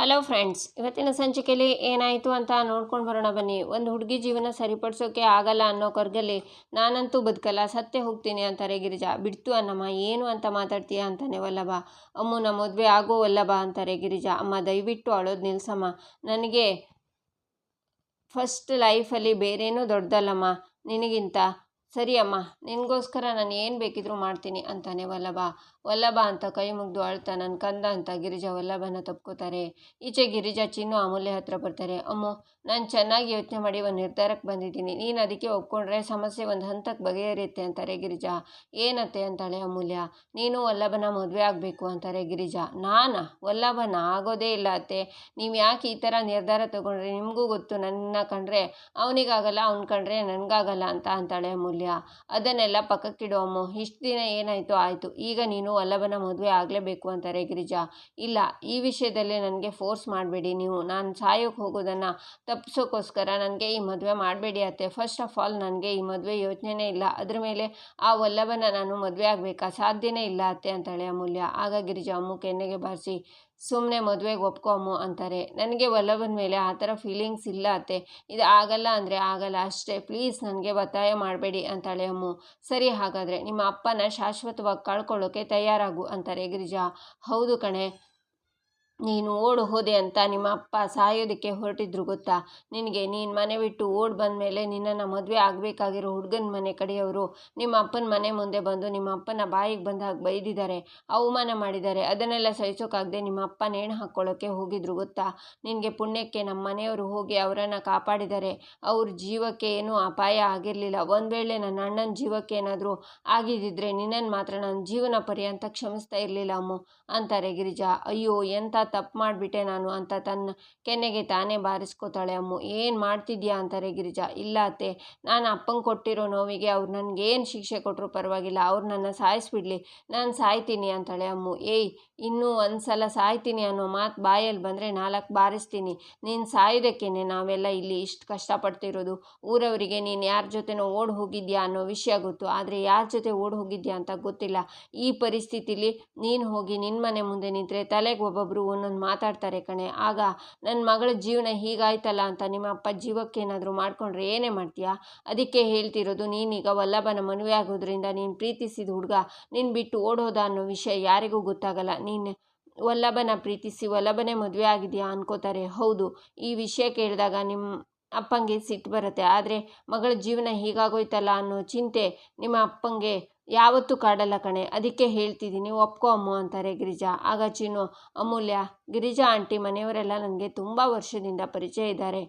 Hello friends ಇವತ್ತಿನ ಸಂಚಿಕೆಯಲ್ಲಿ ಏನಾಯಿತು ಅಂತ ನೋಡ್ಕೊಂಡು ಬರೋಣ ಬನ್ನಿ. ಒಂದು ಹುಡುಗಿ ಜೀವನ ಸರಿಪಡಿಸೋಕೆ ಆಗಲ್ಲ ಅನ್ನೋ ಕೊರ್ಗಲ್ಲಿ ನಾನಂತೂ ಬದುಕಲ್ಲ, ಸತ್ತೇ ಹೋಗ್ತೀನಿ ಅಂತಾರೆ ಗಿರಿಜಾ. ಬಿಡ್ತು ಅನ್ನಮ್ಮ, ಏನು ಅಂತ ಮಾತಾಡ್ತೀಯ ಅಂತಾನೆ ವಲ್ಲಭ. ನಮ್ಮ ಮದುವೆ ಆಗೋ ವಲ್ಲಭ ಅಂತಾರೆ ಗಿರಿಜಾ. ಅಮ್ಮ, ದಯವಿಟ್ಟು ಅಳೋದು ನಿಲ್ಸಮ್ಮ. ನನಗೆ ಫಸ್ಟ್ ಲೈಫಲ್ಲಿ ಬೇರೇನೂ ದೊಡ್ಡದಲ್ಲಮ್ಮ. ನಿನಗಿಂತ ಸರಿ ಅಮ್ಮ, ನಿನಗೋಸ್ಕರ ನಾನು ಏನು ಬೇಕಿದ್ರೂ ಮಾಡ್ತೀನಿ ಅಂತಾನೆ ವಲ್ಲಭ. ವಲ್ಲಭ ಅಂತ ಕೈ ಮುಗಿದು ಅಳ್ತಾ ನನ್ನ ಕಂದ ಅಂತ ಗಿರಿಜಾ ವಲ್ಲಭನ ತಪ್ಕೋತಾರೆ ಈಚೆ ಗಿರಿಜಾ ಚಿನ್ನು ಅಮೂಲ್ಯ ಹತ್ರ ಬರ್ತಾರೆ. ಅಮ್ಮ, ನಾನು ಚೆನ್ನಾಗಿ ಯೋಚನೆ ಮಾಡಿ ಒಂದು ನಿರ್ಧಾರಕ್ಕೆ ಬಂದಿದ್ದೀನಿ. ನೀನು ಅದಕ್ಕೆ ಒಪ್ಕೊಂಡ್ರೆ ಸಮಸ್ಯೆ ಒಂದು ಹಂತಕ್ಕೆ ಬಗೆಹರಿಯುತ್ತೆ ಅಂತಾರೆ ಗಿರಿಜಾ. ಏನತ್ತೆ ಅಂತಾಳೆ ಅಮೂಲ್ಯ. ನೀನು ವಲ್ಲಭನ ಮದುವೆ ಆಗಬೇಕು ಅಂತಾರೆ ಗಿರಿಜಾ. ನಾನಾ? ವಲ್ಲಭನ ಆಗೋದೇ ಇಲ್ಲ ಅತ್ತೆ. ನೀವು ಯಾಕೆ ಈ ಥರ ನಿರ್ಧಾರ ತಗೊಂಡ್ರೆ? ನಿಮಗೂ ಗೊತ್ತು. ನನ್ನ ಕಂಡ್ರೆ ಅವನಿಗಾಗಲ್ಲ, ಅವ್ನು ಕಂಡ್ರೆ ನನಗಾಗಲ್ಲ ಅಂತ ಅಂತಾಳೆ ಅಮೂಲ್ಯ. ಅದನ್ನೆಲ್ಲ ಪಕ್ಕಕ್ಕಿಡೋ ಅಮ್ಮು. ಇಷ್ಟು ದಿನ ಏನಾಯಿತು ಆಯಿತು. ಈಗ ನೀನು ವಲ್ಲಭನ ಮದುವೆ ಆಗಲೇಬೇಕು ಅಂತಾರೆ ಗಿರಿಜಾ. ಇಲ್ಲ, ಈ ವಿಷಯದಲ್ಲಿ ನನಗೆ ಫೋರ್ಸ್ ಮಾಡಬೇಡಿ ನೀವು. ನಾನು ಸಾಯೋಕೆ ಹೋಗೋದನ್ನು ತಪ್ಪಿಸೋಕ್ಕೋಸ್ಕರ ನನಗೆ ಈ ಮದುವೆ ಮಾಡಬೇಡಿ ಅತ್ತೆ. ಫಸ್ಟ್ ಆಫ್ ಆಲ್ ನನಗೆ ಈ ಮದುವೆ ಯೋಚನೆನೇ ಇಲ್ಲ. ಅದ್ರ ಮೇಲೆ ಆ ವಲ್ಲಭನ ನಾನು ಮದುವೆ ಆಗಬೇಕಾ? ಸಾಧ್ಯನೇ ಇಲ್ಲ ಅತ್ತೆ ಅಂತಾಳೆ ಅಮೂಲ್ಯ. ಆಗ ಗಿರಿಜಾ ಅಮ್ಮು ಕೆನ್ನೆಗೆ ಬಾರಿಸಿ ಸುಮ್ಮನೆ ಮದುವೆಗೆ ಒಪ್ಕೊಮ್ಮು ಅಂತಾರೆ. ನನಗೆ ವಲ್ಲಭನ ಮೇಲೆ ಆ ಥರ ಫೀಲಿಂಗ್ಸ್ ಇಲ್ಲ ಅತ್ತೆ. ಇದು ಆಗಲ್ಲ ಅಂದರೆ ಆಗಲ್ಲ, ಅಷ್ಟೇ. ಪ್ಲೀಸ್ ನನಗೆ ಒತ್ತಾಯ ಮಾಡಬೇಡಿ ಅಂತಾಳೆ ಅಮ್ಮು. ಸರಿ, ಹಾಗಾದರೆ ನಿಮ್ಮ ಅಪ್ಪನ ಶಾಶ್ವತವಾಗಿ ಕಳ್ಕೊಳ್ಳೋಕೆ ತಯಾರಾಗು ಅಂತಾರೆ ಗಿರಿಜಾ. ಹೌದು ಕಣೆ. ನೀನು ಓಡು, ಹೋದೆ ಅಂತ ನಿಮ್ಮ ಅಪ್ಪ ಸಾಯೋದಕ್ಕೆ ಹೊರಟಿದ್ರು ಗೊತ್ತಾ? ನಿನಗೆ ನೀನು ಮನೆ ಬಿಟ್ಟು ಓಡ್ ಬಂದ ಮೇಲೆ ನಿನ್ನನ್ನು ಮದುವೆ ಆಗಬೇಕಾಗಿರೋ ಹುಡುಗನ ಮನೆ ಕಡೆಯವರು ನಿಮ್ಮ ಅಪ್ಪನ ಮನೆ ಮುಂದೆ ಬಂದು ನಿಮ್ಮ ಅಪ್ಪನ ಬಾಯಿಗೆ ಬಂದಾಗ ಬೈದಿದ್ದಾರೆ, ಅವಮಾನ ಮಾಡಿದ್ದಾರೆ. ಅದನ್ನೆಲ್ಲ ಸಹಿಸೋಕ್ಕಾಗದೆ ನಿಮ್ಮ ಅಪ್ಪ ನೇಣು ಹಾಕ್ಕೊಳ್ಳೋಕ್ಕೆ ಹೋಗಿದ್ರು ಗೊತ್ತಾ? ನಿನಗೆ ಪುಣ್ಯಕ್ಕೆ ನಮ್ಮ ಮನೆಯವರು ಹೋಗಿ ಅವರನ್ನು ಕಾಪಾಡಿದ್ದಾರೆ. ಅವ್ರ ಜೀವಕ್ಕೆ ಏನೂ ಅಪಾಯ ಆಗಿರಲಿಲ್ಲ. ಒಂದು ವೇಳೆ ನನ್ನ ಅಣ್ಣನ ಜೀವಕ್ಕೆ ಏನಾದರೂ ಆಗಿದ್ದಿದ್ರೆ ನಿನ್ನನ್ನು ಮಾತ್ರ ನನ್ನ ಜೀವನ ಪರ್ಯಂತ ಕ್ಷಮಿಸ್ತಾ ಇರಲಿಲ್ಲ ಅಮ್ಮು, ಅಂತಾರೆ ಗಿರಿಜಾ. ಅಯ್ಯೋ, ಎಂಥ ತಪ್ಪು ಮಾಡಿಬಿಟ್ಟೆ ನಾನು ಅಂತ ತನ್ನ ಕೆನ್ನೆಗೆ ತಾನೇ ಬಾರಿಸ್ಕೋತಾಳೆ. ಅಮ್ಮು, ಏನು ಮಾಡ್ತಿದ್ಯಾ ಅಂತಾರೆ ಗಿರಿಜಾ. ಇಲ್ಲ ಅತ್ತೆ, ನಾನು ಅಪ್ಪಂಗೆ ಕೊಟ್ಟಿರೋ ನೋವಿಗೆ ಅವ್ರು ನನಗೇನು ಶಿಕ್ಷೆ ಕೊಟ್ಟರು ಪರವಾಗಿಲ್ಲ. ಅವ್ರು ನನ್ನ ಸಾಯಿಸ್ಬಿಡ್ಲಿ. ನಾನು ಸಾಯ್ತೀನಿ ಅಂತಾಳೆ. ಅಮ್ಮು, ಏಯ್ ಇನ್ನೂ ಒಂದು ಸಲ ಸಾಯ್ತೀನಿ ಅನ್ನೋ ಮಾತು ಬಾಯಲ್ಲಿ ಬಂದರೆ ನಾಲ್ಕು ಬಾರಿಸ್ತೀನಿ. ನೀನು ಸಾಯೋದಕ್ಕೇನೆ ನಾವೆಲ್ಲ ಇಲ್ಲಿ ಇಷ್ಟು ಕಷ್ಟಪಡ್ತಿರೋದು. ಊರವರಿಗೆ ನೀನು ಯಾರ ಜೊತೆನೋ ಓಡ್ ಹೋಗಿದ್ಯಾ ಅನ್ನೋ ವಿಷಯ ಗೊತ್ತು. ಆದರೆ ಯಾರ ಜೊತೆ ಓಡ್ ಹೋಗಿದ್ಯಾ ಅಂತ ಗೊತ್ತಿಲ್ಲ. ಈ ಪರಿಸ್ಥಿತಿಲಿ ನೀನು ಹೋಗಿ ನಿನ್ನ ಮನೆ ಮುಂದೆ ನಿಂತರೆ ತಲೆಗೆ ಒಬ್ಬೊಬ್ಬರು ಒಂದೊಂದು ಮಾತಾಡ್ತಾರೆ ಕಣೆ. ಆಗ ನನ್ನ ಮಗಳ ಜೀವನ ಹೀಗಾಯ್ತಲ್ಲ ಅಂತ ನಿಮ್ಮ ಅಪ್ಪ ಜೀವಕ್ಕೇನಾದರೂ ಮಾಡ್ಕೊಂಡ್ರೆ ಏನೇ ಮಾಡ್ತೀಯಾ? ಅದಕ್ಕೆ ಹೇಳ್ತಿರೋದು ನೀನೀಗ ವಲ್ಲಭನ ಮನವಿ ಆಗೋದ್ರಿಂದ ನೀನು ಪ್ರೀತಿಸಿದ ಹುಡುಗ ನೀನು ಬಿಟ್ಟು ಓಡೋದ ಅನ್ನೋ ವಿಷಯ ಯಾರಿಗೂ ಗೊತ್ತಾಗಲ್ಲ. ನೀನು ವಲ್ಲಭನ ಪ್ರೀತಿಸಿ, ವಲ್ಲಭನೇ ಮದುವೆ ಆಗಿದೆಯಾ ಅನ್ಕೋತಾರೆ. ಹೌದು, ಈ ವಿಷಯ ಕೇಳಿದಾಗ ನಿಮ್ಮ ಅಪ್ಪಂಗೆ ಸಿಟ್ಟು ಬರುತ್ತೆ. ಆದರೆ ಮಗಳ ಜೀವನ ಹೀಗಾಗೋಯ್ತಲ್ಲ ಅನ್ನೋ ಚಿಂತೆ ನಿಮ್ಮ ಅಪ್ಪಂಗೆ ಯಾವತ್ತೂ ಕಾಡಲ್ಲ ಕಣೆ. ಅದಕ್ಕೆ ಹೇಳ್ತಿದ್ದೀನಿ, ಒಪ್ಕೊ ಅಮ್ಮು ಅಂತಾರೆ ಗಿರಿಜಾ. ಆಗ ಚಿನ್ನು ಅಮೂಲ್ಯ, ಗಿರಿಜಾ ಆಂಟಿ ಮನೆಯವರೆಲ್ಲ ನನಗೆ ತುಂಬ ವರ್ಷದಿಂದ ಪರಿಚಯ ಇದ್ದಾರೆ.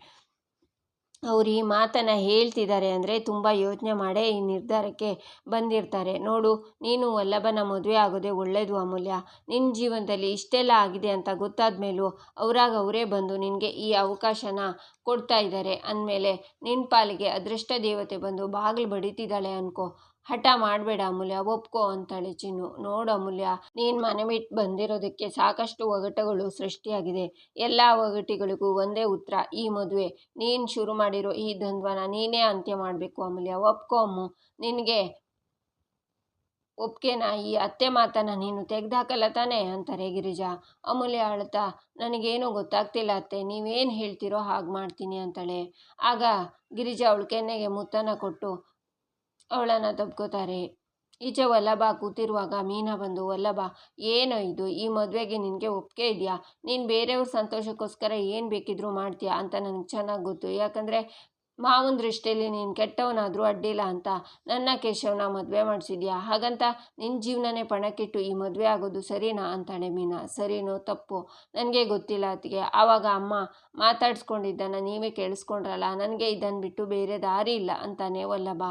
ಅವ್ರು ಈ ಮಾತನ್ನು ಹೇಳ್ತಿದ್ದಾರೆ ಅಂದರೆ ತುಂಬ ಯೋಚನೆ ಮಾಡೇ ಈ ನಿರ್ಧಾರಕ್ಕೆ ಬಂದಿರ್ತಾರೆ. ನೋಡು, ನೀನು ವಲ್ಲಭನ ಮದುವೆ ಆಗೋದೇ ಒಳ್ಳೆಯದು ಅಮೂಲ್ಯ. ನಿನ್ನ ಜೀವನದಲ್ಲಿ ಇಷ್ಟೆಲ್ಲ ಆಗಿದೆ ಅಂತ ಗೊತ್ತಾದ ಮೇಲೂ ಅವರಾಗ ಅವರೇ ಬಂದು ನಿನಗೆ ಈ ಅವಕಾಶನ ಕೊಡ್ತಾ ಇದ್ದಾರೆ ಅಂದಮೇಲೆ ನಿನ್ನ ಪಾಲಿಗೆ ಅದೃಷ್ಟ ದೇವತೆ ಬಂದು ಬಾಗಿಲು ಬಡಿತಿದ್ದಾಳೆ ಅನ್ಕೋ. ಹಠ ಮಾಡಬೇಡ ಅಮೂಲ್ಯ, ಒಪ್ಕೋ ಅಂತಾಳೆ ಚಿನ್ನು. ನೋಡು ಅಮೂಲ್ಯ, ನೀನು ಮನೆ ಬಿಟ್ಟು ಬಂದಿರೋದಕ್ಕೆ ಸಾಕಷ್ಟು ಒಗಟುಗಳು ಸೃಷ್ಟಿಯಾಗಿದೆ. ಎಲ್ಲ ಒಗಟಿಗಳಿಗೂ ಒಂದೇ ಉತ್ತರ, ಈ ಮದುವೆ. ನೀನು ಶುರು ಮಾಡಿರೋ ಈ ದ್ವಂದ್ವನ ನೀನೇ ಅಂತ್ಯ ಮಾಡಬೇಕು ಅಮೂಲ್ಯ. ಒಪ್ಕೋ ಅಮ್ಮು. ನಿನಗೆ ಒಪ್ಕೆನಾ? ಈ ಅತ್ತೆ ಮಾತನ್ನ ನೀನು ತೆಗೆದಾಕಲ್ಲ ತಾನೇ? ಅಂತಾರೆ ಗಿರಿಜಾ. ಅಮೂಲ್ಯ ಅಳ್ತಾ, ನನಗೇನು ಗೊತ್ತಾಗ್ತಿಲ್ಲ ಅತ್ತೆ, ನೀವೇನು ಹೇಳ್ತೀರೋ ಹಾಗೆ ಮಾಡ್ತೀನಿ ಅಂತಾಳೆ. ಆಗ ಗಿರಿಜಾ ಅವಳು ಕೆನ್ನೆಗೆ ಮುತ್ತನ ಕೊಟ್ಟು ಅವಳನ್ನು ತಬ್ಕೋತಾರೆ. ಈಚೆ ವಲ್ಲಭ ಕೂತಿರುವಾಗ ಮೀನಾ ಬಂದು, ವಲ್ಲಭ, ಏನು ಇದು? ಈ ಮದುವೆಗೆ ನಿನಗೆ ಒಪ್ಪಿಗೆ ಇದೆಯಾ? ನೀನು ಬೇರೆಯವ್ರ ಸಂತೋಷಕ್ಕೋಸ್ಕರ ಏನು ಬೇಕಿದ್ರೂ ಮಾಡ್ತೀಯಾ? ಅಂತ ನನಗೆ ಚೆನ್ನಾಗಿ ಗೊತ್ತು. ಯಾಕಂದರೆ ಮಾವನ ದೃಷ್ಟಿಯಲ್ಲಿ ನೀನು ಕೆಟ್ಟವನಾದರೂ ಅಡ್ಡಿಲ್ಲ ಅಂತ. ನನ್ನ ಕೇಶವನ ಮದುವೆ ಮಾಡಿಸಿದ್ಯಾ? ಹಾಗಂತ ನಿನ್ನ ಜೀವನನೇ ಪಣಕ್ಕಿಟ್ಟು ಈ ಮದುವೆ ಆಗೋದು ಸರಿನಾ? ಅಂತಾಳೆ ಮೀನಾ. ಸರಿನೋ? ತಪ್ಪು? ನನಗೆ ಗೊತ್ತಿಲ್ಲ ಅದಕ್ಕೆ ಆವಾಗ ಅಮ್ಮ ಮಾತಾಡಿಸ್ಕೊಂಡಿದ್ದನ್ನು ನೀವೇ ಕೇಳಿಸ್ಕೊಂಡ್ರಲ್ಲ? ನನಗೆ ಇದನ್ನು ಬಿಟ್ಟು ಬೇರೆ ದಾರಿ ಇಲ್ಲ, ಅಂತಾನೆ ವಲ್ಲಭ.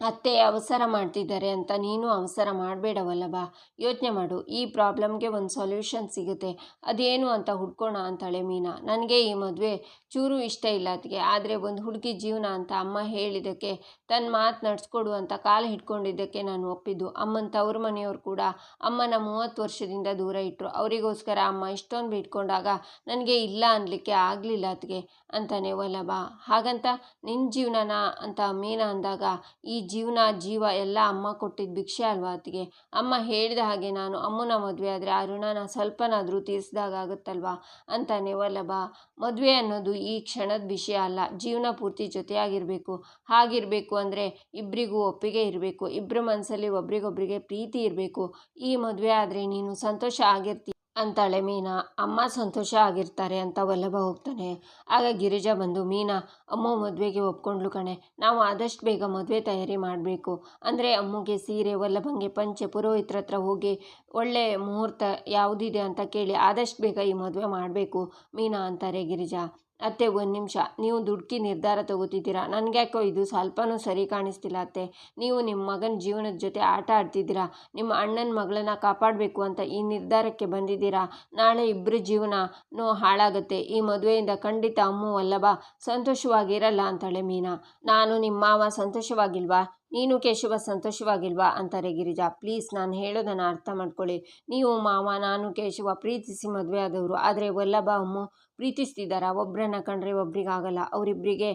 ಅತ್ತೆ ಅವಸರ ಮಾಡ್ತಿದ್ದಾರೆ ಅಂತ ನೀನು ಅವಸರ ಮಾಡಬೇಡ ಬಾ. ಯೋಚನೆ ಮಾಡು. ಈ ಪ್ರಾಬ್ಲಮ್ಗೆ ಒಂದು ಸೊಲ್ಯೂಷನ್ ಸಿಗುತ್ತೆ. ಅದೇನು ಅಂತ ಹುಡ್ಕೋಣ ಅಂತಾಳೆ ಮೀನಾ. ನನಗೆ ಈ ಮದುವೆ ಚೂರು ಇಷ್ಟ ಇಲ್ಲ ಅದಕ್ಕೆ ಆದರೆ ಒಂದು ಹುಡುಗಿ ಜೀವನ ಅಂತ ಅಮ್ಮ ಹೇಳಿದ್ದಕ್ಕೆ ತನ್ನ ಮಾತು ನಡೆಸ್ಕೊಡು ಅಂತ ಕಾಲು ಹಿಡ್ಕೊಂಡಿದ್ದಕ್ಕೆ ನಾನು ಒಪ್ಪಿದ್ದು. ಅಮ್ಮನ ತವ್ರ ಮನೆಯವರು ಕೂಡ ಅಮ್ಮನ ಮೂವತ್ತು ವರ್ಷದಿಂದ ದೂರ ಇಟ್ಟರು ಅವರಿಗೋಸ್ಕರ ಅಮ್ಮ ಇಷ್ಟೊಂದು ಬಿಟ್ಕೊಂಡಾಗ ನನಗೆ ಇಲ್ಲ ಅನ್ನಲಿಕ್ಕೆ ಆಗಲಿಲ್ಲ ಅದಕ್ಕೆ ಅಂತಾನೆ ಒಲಬಾ ಹಾಗಂತ ನಿನ್ನ ಜೀವನನ? ಅಂತ ಮೀನಾ ಅಂದಾಗ, ಈ ಜೀವನ, ಜೀವ ಎಲ್ಲ ಅಮ್ಮ ಕೊಟ್ಟಿದ್ದ ಭಿಕ್ಷೆ ಅಲ್ವಾ ಆತಿಗೆ ಅಮ್ಮ ಹೇಳಿದ ಹಾಗೆ ನಾನು ಅಮ್ಮನ ಮದುವೆ ಆದರೆ ಆ ಋಣನ ಸ್ವಲ್ಪನಾದರೂ ತೀರಿಸಿದಾಗ ಆಗುತ್ತಲ್ವಾ? ಅಂತಾನೆ ವಲ್ಲಭ. ಮದುವೆ ಅನ್ನೋದು ಈ ಕ್ಷಣದ ವಿಷಯ ಅಲ್ಲ. ಜೀವನ ಪೂರ್ತಿ ಜೊತೆಯಾಗಿರಬೇಕು. ಹಾಗಿರಬೇಕು ಅಂದರೆ ಇಬ್ಬರಿಗೂ ಒಪ್ಪಿಗೆ ಇರಬೇಕು. ಇಬ್ಬರ ಮನಸ್ಸಲ್ಲಿ ಒಬ್ರಿಗೊಬ್ರಿಗೆ ಪ್ರೀತಿ ಇರಬೇಕು. ಈ ಮದುವೆ ಆದರೆ ನೀನು ಸಂತೋಷ ಆಗಿರ್ತಿ ಅಂತಾಳೆ, ಮೀನಾ, ಅಮ್ಮ ಸಂತೋಷ ಆಗಿರ್ತಾರೆ ಅಂತ ವಲ್ಲಭ ಹೋಗ್ತಾನೆ. ಆಗ ಗಿರಿಜಾ ಬಂದು, ಮೀನಾ, ಅಮ್ಮ ಮದುವೆಗೆ ಒಪ್ಕೊಂಡ್ಲು ಕಣೆ. ನಾವು ಆದಷ್ಟು ಬೇಗ ಮದುವೆ ತಯಾರಿ ಮಾಡಬೇಕು. ಅಂದರೆ ಅಮ್ಮಗೆ ಸೀರೆ, ವಲ್ಲಭಂಗೆ ಪಂಚೆ, ಪುರೋಹಿತ್ರ ಹತ್ರ ಹೋಗಿ ಒಳ್ಳೆ ಮುಹೂರ್ತ ಯಾವುದಿದೆ ಅಂತ ಕೇಳಿ ಆದಷ್ಟು ಬೇಗ ಈ ಮದುವೆ ಮಾಡಬೇಕು, ಮೀನಾ ಅಂತಾರೆ ಗಿರಿಜಾ. ಅತ್ತೆ, ಒಂದು ನಿಮಿಷ. ನೀವು ದುಡ್ಕಿ ನಿರ್ಧಾರ ತಗೋತಿದ್ದೀರಾ? ನನಗ್ಯಾಕೋ ಇದು ಸ್ವಲ್ಪನೂ ಸರಿ ಕಾಣಿಸ್ತಿಲ್ಲ ಅತ್ತೆ. ನೀವು ನಿಮ್ಮ ಮಗನ ಜೀವನದ ಜೊತೆ ಆಟ ಆಡ್ತಿದ್ದೀರಾ? ನಿಮ್ಮ ಅಣ್ಣನ ಮಗಳನ್ನ ಕಾಪಾಡಬೇಕು ಅಂತ ಈ ನಿರ್ಧಾರಕ್ಕೆ ಬಂದಿದ್ದೀರಾ? ನಾಳೆ ಇಬ್ಬರ ಜೀವನನೂ ಹಾಳಾಗುತ್ತೆ. ಈ ಮದುವೆಯಿಂದ ಖಂಡಿತ ಅಮ್ಮು, ವಲ್ಲಭ ಸಂತೋಷವಾಗಿರಲ್ಲ ಅಂತಾಳೆ ಮೀನಾ. ನಾನು ನಿಮ್ಮ ಮಾವ ಸಂತೋಷವಾಗಿಲ್ವಾ? ನೀನು ಕೇಶವ ಸಂತೋಷವಾಗಿಲ್ವಾ? ಅಂತಾರೆ ಗಿರಿಜಾ. ಪ್ಲೀಸ್, ನಾನು ಹೇಳೋದನ್ನು ಅರ್ಥ ಮಾಡ್ಕೊಳ್ಳಿ. ನೀವು ಮಾವ, ನಾನು ಕೇಶವ ಪ್ರೀತಿಸಿ ಮದುವೆ ಆದವರು. ಆದರೆ ವಲ್ಲಭ, ಅಮ್ಮು ಪ್ರೀತಿಸ್ತಿದ್ದಾರಾ ಒಬ್ಬರನ್ನ ಕಂಡ್ರೆ ಒಬ್ರಿಗಾಗಲ್ಲ ಅವರಿಬ್ಬರಿಗೆ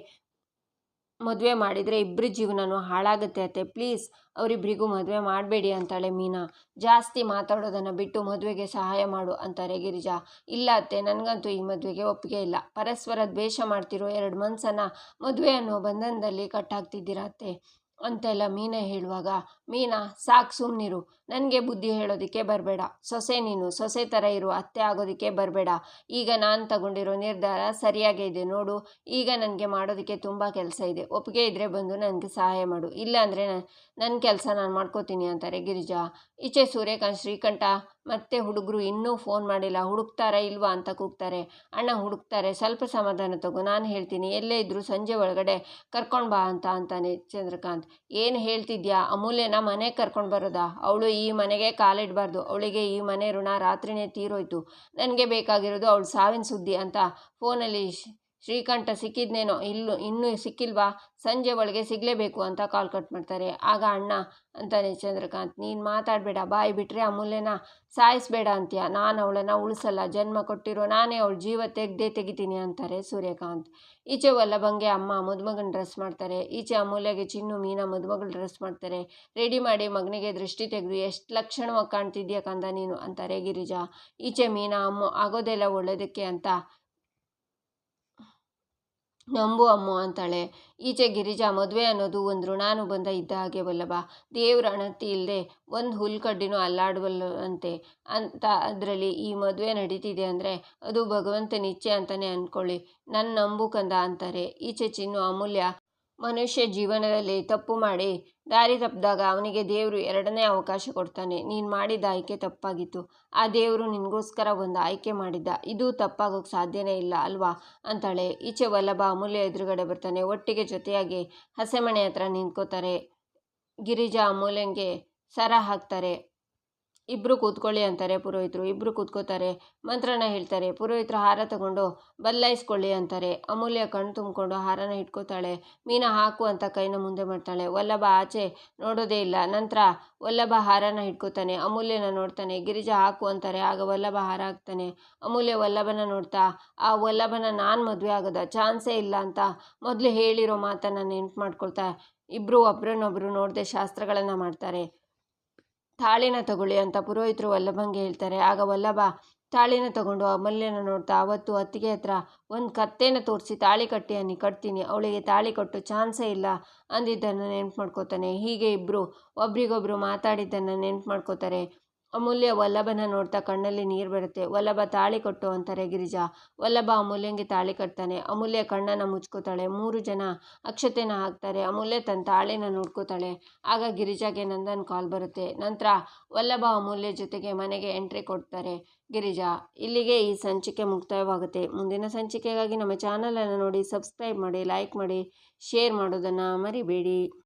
ಮದುವೆ ಮಾಡಿದರೆ ಇಬ್ಬರ ಜೀವನವೂ ಹಾಳಾಗುತ್ತೆ ಅತ್ತೆ. ಪ್ಲೀಸ್ ಅವರಿಬ್ಬರಿಗೂ ಮದುವೆ ಮಾಡಬೇಡಿ ಅಂತಾಳೆ ಮೀನಾ. ಜಾಸ್ತಿ ಮಾತಾಡೋದನ್ನು ಬಿಟ್ಟು ಮದುವೆಗೆ ಸಹಾಯ ಮಾಡು ಅಂತಾರೆ ಗಿರಿಜಾ. ಇಲ್ಲ ಅತ್ತೆ, ನನಗಂತೂ ಈ ಮದುವೆಗೆ ಒಪ್ಪಿಗೆ ಇಲ್ಲ. ಪರಸ್ಪರ ದ್ವೇಷ ಮಾಡ್ತಿರೋ ಎರಡು ಮನಸ್ಸನ್ನು ಮದುವೆ ಅನ್ನೋ ಬಂಧನದಲ್ಲಿ ಕಟ್ಟಾಗ್ತಿದ್ದೀರಾ ಅತ್ತೆ? ಅಂತೆಲ್ಲ ಮೀನ ಹೇಳುವಾಗ, ಮೀನಾ, ಸಾಕು ಸುಮ್ಮನಿರು ನನಗೆ ಬುದ್ಧಿ ಹೇಳೋದಕ್ಕೆ ಬರಬೇಡ. ಸೊಸೆ ನೀನು, ಸೊಸೆ ಥರ ಇರು. ಅತ್ತೆ ಆಗೋದಕ್ಕೆ ಬರಬೇಡ. ಈಗ ನಾನು ತಗೊಂಡಿರೋ ನಿರ್ಧಾರ ಸರಿಯಾಗೇ ಇದೆ. ನೋಡು, ಈಗ ನನಗೆ ಮಾಡೋದಕ್ಕೆ ತುಂಬ ಕೆಲಸ ಇದೆ. ಒಪ್ಪಿಗೆ ಇದ್ದರೆ ಬಂದು ನನಗೆ ಸಹಾಯ ಮಾಡು. ಇಲ್ಲಾಂದರೆ ನನ್ನ ಕೆಲಸ ನಾನು ಮಾಡ್ಕೋತೀನಿ ಅಂತಾರೆ ಗಿರಿಜಾ. ಈಚೆ ಸೂರ್ಯಕಾಂತ್, ಶ್ರೀಕಂಠ ಮತ್ತೆ ಹುಡುಗರು ಇನ್ನೂ ಫೋನ್ ಮಾಡಿಲ್ಲ, ಹುಡುಕ್ತಾರಾ ಇಲ್ವಾ ಅಂತ ಕೂಗ್ತಾರೆ. ಅಣ್ಣ ಹುಡುಕ್ತಾರೆ, ಸ್ವಲ್ಪ ಸಮಾಧಾನ ತಗೋ, ನಾನು ಹೇಳ್ತೀನಿ, ಎಲ್ಲೇ ಇದ್ದರೂ ಸಂಜೆ ಒಳಗಡೆ ಕರ್ಕೊಂಡು ಬಾ ಅಂತ ಅಂತಾನೆ ಚಂದ್ರಕಾಂತ್. ಏನು ಹೇಳ್ತಿದ್ಯಾ, ಅಮೂಲ್ಯನ ಮನೆಗೆ ಕರ್ಕೊಂಡು ಬರೋದಾ? ಅವಳು ಈ ಮನೆಗೆ ಕಾಲಿಡಬಾರ್ದು ಅವಳಿಗೆ ಈ ಮನೆ ಋಣ ರಾತ್ರಿನೇ ತೀರೋಯ್ತು. ನನಗೆ ಬೇಕಾಗಿರೋದು ಅವಳು ಸಾವಿನ ಸುದ್ದಿ ಅಂತ ಫೋನಲ್ಲಿ ಶ್ರೀಕಂಠ ಸಿಕ್ಕಿದ್ನೇನೋ? ಇಲ್ಲೂ, ಇನ್ನೂ ಸಿಕ್ಕಿಲ್ವಾ? ಸಂಜೆ ಒಳಗೆ ಸಿಗಲೇಬೇಕು ಅಂತ ಕಾಲ್ ಕಟ್ ಮಾಡ್ತಾರೆ. ಆಗ ಅಣ್ಣ, ಅಂತಾನೆ ಚಂದ್ರಕಾಂತ್, ನೀನು ಮಾತಾಡಬೇಡ, ಬಾಯಿ ಬಿಟ್ಟರೆ ಅಮೂಲ್ಯನ ಸಾಯಿಸ್ಬೇಡ ಅಂತೀಯ. ನಾನು ಅವಳನ್ನು ಉಳಿಸಲ್ಲ, ಜನ್ಮ ಕೊಟ್ಟಿರೋ ನಾನೇ ಅವಳು ಜೀವ ತೆಗ್ದೇ ತೆಗಿತೀನಿ ಅಂತಾರೆ ಸೂರ್ಯಕಾಂತ್. ಈಚೆ ಬಂಗೆ ಅಮ್ಮ ಮದುಮಗನ ಡ್ರೆಸ್ ಮಾಡ್ತಾರೆ. ಈಚೆ ಅಮೂಲ್ಯಗೆ ಚಿನ್ನು ಮೀನಾ ಮದುಮಗಳ ಡ್ರೆಸ್ ಮಾಡ್ತಾರೆ. ರೆಡಿ ಮಾಡಿ ಮಗನಿಗೆ ದೃಷ್ಟಿ ತೆಗೆದು, ಎಷ್ಟು ಲಕ್ಷಣವಾಗಿ ಕಾಣ್ತಿದ್ಯಾ ಕಂದ ನೀನು? ಅಂತಾರೆ ಗಿರಿಜಾ. ಈಚೆ ಮೀನಾ, ಅಮ್ಮ ಆಗೋದೆಲ್ಲ ಒಳ್ಳೆಯದಕ್ಕೆ ಅಂತ ನಂಬು ಅಮ್ಮು ಅಂತಾಳೆ. ಈಚೆ ಗಿರಿಜಾ ಮದುವೆ ಅನ್ನೋದು ಒಂದು ಋಣಾನುಬಂಧ ಇದ್ದ ಹಾಗೆ ವಲ್ಲಭ. ದೇವ್ರ ಅಣತಿ ಇಲ್ಲದೆ ಒಂದು ಹುಲ್ಕಡ್ಡಿನೂ ಅಲ್ಲಾಡವಲ್ಲಂತೆ. ಅಂತ ಅದರಲ್ಲಿ ಈ ಮದುವೆ ನಡೀತಿದೆ ಅಂದರೆ ಅದು ಭಗವಂತನ ಇಚ್ಛೆ ಅಂತಲೇ ಅಂದ್ಕೊಳ್ಳಿ ನನ್ನ ನಂಬು ಕಂದ ಅಂತಾರೆ. ಈಚೆ ಚಿನ್ನು ಅಮೂಲ್ಯ ಮನುಷ್ಯ ಜೀವನದಲ್ಲಿ ತಪ್ಪು ಮಾಡಿ ದಾರಿ ತಪ್ಪಿದಾಗ ಅವನಿಗೆ ದೇವರು ಎರಡನೇ ಅವಕಾಶ ಕೊಡ್ತಾನೆ. ನೀನು ಮಾಡಿದ ಆಯ್ಕೆ ತಪ್ಪಾಗಿತ್ತು. ಆ ದೇವರು ನಿನಗೋಸ್ಕರ ಒಂದು ಆಯ್ಕೆ ಮಾಡಿದ್ದ. ಇದು ತಪ್ಪಾಗೋಕ್ಕೆ ಸಾಧ್ಯನೇ ಇಲ್ಲ, ಅಲ್ವಾ? ಅಂತಾಳೆ. ಈಚೆ ವಲ್ಲಭ ಅಮೂಲ್ಯ ಎದುರುಗಡೆ ಬರ್ತಾನೆ. ಒಟ್ಟಿಗೆ ಜೊತೆಯಾಗಿ ಹಸೆಮಣೆ ಹತ್ರ ನಿಂತ್ಕೋತಾರೆ. ಗಿರಿಜಾ ಅಮೂಲ್ಯಂಗೆ ಸರ ಹಾಕ್ತಾರೆ. ಇಬ್ಬರು ಕೂತ್ಕೊಳ್ಳಿ ಅಂತಾರೆ ಪುರೋಹಿತರು. ಇಬ್ಬರು ಕೂತ್ಕೋತಾರೆ ಮಂತ್ರನ ಹೇಳ್ತಾರೆ. ಪುರೋಹಿತರು ಹಾರ ತಗೊಂಡು ಬದಲಾಯಿಸ್ಕೊಳ್ಳಿ ಅಂತಾರೆ. ಅಮೂಲ್ಯ ಕಣ್ಣು ತುಂಬಿಕೊಂಡು ಹಾರನ ಇಟ್ಕೋತಾಳೆ ಮೀನ ಹಾಕು ಅಂತ ಕೈನ ಮುಂದೆ ಮಾಡ್ತಾಳೆ. ವಲ್ಲಭ ಆಚೆ ನೋಡೋದೇ ಇಲ್ಲ. ನಂತರ ವಲ್ಲಭ ಹಾರನ ಇಟ್ಕೋತಾನೆ. ಅಮೂಲ್ಯನ ನೋಡ್ತಾನೆ. ಗಿರಿಜಾ ಹಾಕು ಅಂತಾರೆ. ಆಗ ವಲ್ಲಭ ಹಾರ ಹಾಕ್ತಾನೆ. ಅಮೂಲ್ಯ ವಲ್ಲಭನ ನೋಡ್ತಾ, ಆ ವಲ್ಲಭನ ನಾನು ಮದುವೆ ಆಗದ. ಚಾನ್ಸೇ ಇಲ್ಲ ಅಂತ ಮೊದಲು ಹೇಳಿರೋ ಮಾತನ್ನು ನೆನ್ಪು ಮಾಡ್ಕೊಳ್ತಾ ಇಬ್ಬರು ಒಬ್ರನ್ನೊಬ್ರು ನೋಡದೆ ಶಾಸ್ತ್ರಗಳನ್ನು ಮಾಡ್ತಾರೆ. ತಾಳಿನ ತಗೊಳ್ಳಿ ಅಂತ ಪುರೋಹಿತರು ವಲ್ಲಭಂಗೆ ಹೇಳ್ತಾರೆ. ಆಗ ವಲ್ಲಭ ತಾಳಿನ ತಗೊಂಡು ಅಮಲ್ಯನ ನೋಡ್ತಾ ಅವತ್ತು ಅತ್ತಿಗೆ ಹತ್ರ ಒಂದು ಕತ್ತೆನ ತೋರಿಸಿ ತಾಳಿ ಕಟ್ಟಿ ಅನ್ನಿ ಕಟ್ತೀನಿ, ಅವಳಿಗೆ ತಾಳಿ ಕಟ್ಟು ಚಾನ್ಸೇ ಇಲ್ಲ ಅಂದಿದ್ದನ್ನು ನೆನ್ಪು ಮಾಡ್ಕೋತಾನೆ. ಹೀಗೆ ಇಬ್ಬರು ಒಬ್ರಿಗೊಬ್ರು ಮಾತಾಡಿದ್ದನ್ನು ನೆನ್ಪು ಮಾಡ್ಕೋತಾರೆ. ಅಮೂಲ್ಯ ವಲ್ಲಭನ ನೋಡ್ತಾ ಕಣ್ಣಲ್ಲಿ ನೀರು ಬರುತ್ತೆ. ವಲ್ಲಭ ತಾಳಿ ಕೊಟ್ಟು ಅಂತಾರೆ ಗಿರಿಜಾ. ವಲ್ಲಭ ಅಮೂಲ್ಯಂಗೆ ತಾಳಿ ಕಟ್ತಾನೆ. ಅಮೂಲ್ಯ ಕಣ್ಣನ್ನು ಮುಚ್ಕೋತಾಳೆ. ಮೂರು ಜನ ಅಕ್ಷತೆನ ಹಾಕ್ತಾರೆ. ಅಮೂಲ್ಯ ತನ್ನ ತಾಳಿನ ನೋಡ್ಕೋತಾಳೆ. ಆಗ ಗಿರಿಜಾಗೆ ನಂದನ್ ಕಾಲ್ ಬರುತ್ತೆ. ನಂತರ ವಲ್ಲಭ ಅಮೂಲ್ಯ ಜೊತೆಗೆ ಮನೆಗೆ ಎಂಟ್ರಿ ಕೊಡ್ತಾರೆ. ಗಿರಿಜಾ, ಇಲ್ಲಿಗೆ ಈ ಸಂಚಿಕೆ ಮುಕ್ತಾಯವಾಗುತ್ತೆ. ಮುಂದಿನ ಸಂಚಿಕೆಗಾಗಿ ನಮ್ಮ ಚಾನಲನ್ನು ನೋಡಿ ಸಬ್ಸ್ಕ್ರೈಬ್ ಮಾಡಿ ಲೈಕ್ ಮಾಡಿ ಶೇರ್ ಮಾಡೋದನ್ನು ಮರಿಬೇಡಿ.